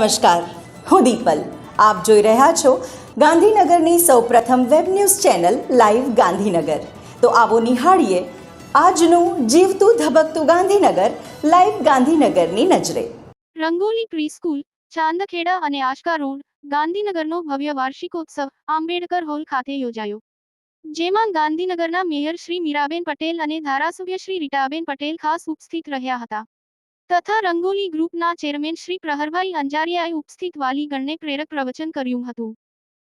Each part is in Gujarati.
નમસ્કાર, હું દીપલ. આપ જોઈ રહ્યા છો ગાંધીનગરની સૌપ્રથમ web news channel live Gandhinagar. તો આવો નિહાળીએ આજનું જીવતું ધબકતું ગાંધીનગર, લાઈવ ગાંધીનગરની નજરે. રંગોલી પ્રીસ્કૂલ, ચાંદખેડા અને આશકા રોડ, ગાંધીનગરનો ભવ્ય વાર્ષિકોત્સવ, આંબેડકર હોલ ખાતે યોજાયો. જેમાં ગાંધીનગરના મેયર શ્રી મીરાબેન પટેલ અને ધારાસભ્ય શ્રી રીટાબેન પટેલ ખાસ ઉપસ્થિત રહ્યા હતા. તથા રંગોલી ગ્રુપના ચેરમેન શ્રી પ્રહરભાઈ અંજારિયાએ ઉપસ્થિત વાલીગણને પ્રેરક પ્રવચન કર્યું હતું.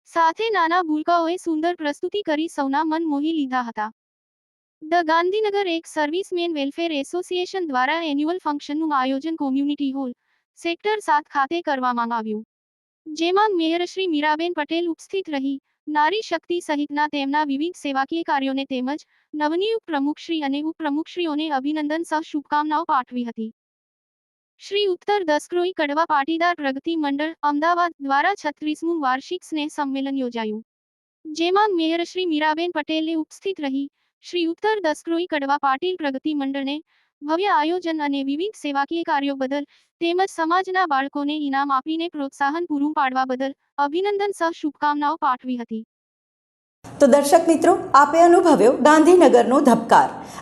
સાથે નાના ભૂલકાઓએ સુંદર પ્રસ્તુતિ કરી સૌના મન મોહી લીધા હતા. ધ ગાંધીનગર એક સર્વિસમેન વેલફેર એસોસિએશન દ્વારા એન્યુઅલ ફંક્શનનું આયોજન કોમ્યુનિટી હોલ, સેક્ટર સાત ખાતે કરવામાં આવ્યું. જેમાં મેયર શ્રી મીરાબેન પટેલ ઉપસ્થિત રહી, નારી શક્તિ સહિતના તેમના વિવિધ સેવાકીય કાર્યોને તેમજ નવનિયુક્ત પ્રમુખશ્રી અને ઉપપ્રમુખશ્રીઓને અભિનંદન સહ શુભકામનાઓ પાઠવી હતી. શ્રી ઉત્તર દસક્રોઈ કડવા પાટીદાર પ્રગતિ મંડળ અમદાવાદ દ્વારા છત્રીસમું વાર્ષિક સ્નેહ સંમેલન યોજાયું. જેમાં મેયર શ્રી મીરાબેન પટેલે ઉપસ્થિત રહી શ્રી ઉત્તર દસક્રોઈ કડવા પાટીલ પ્રગતિ મંડળને ભવ્ય આયોજન અને વિવિધ સેવાકીય કાર્યો બદલ તેમજ સમાજના બાળકોને ઇનામ આપીને પ્રોત્સાહન પૂરું પાડવા બદલ અભિનંદન સહ શુભકામનાઓ પાઠવી હતી. તો દર્શક મિત્રો, આપે અનુભવ્યો ગાંધીનગરનો ધબકાર.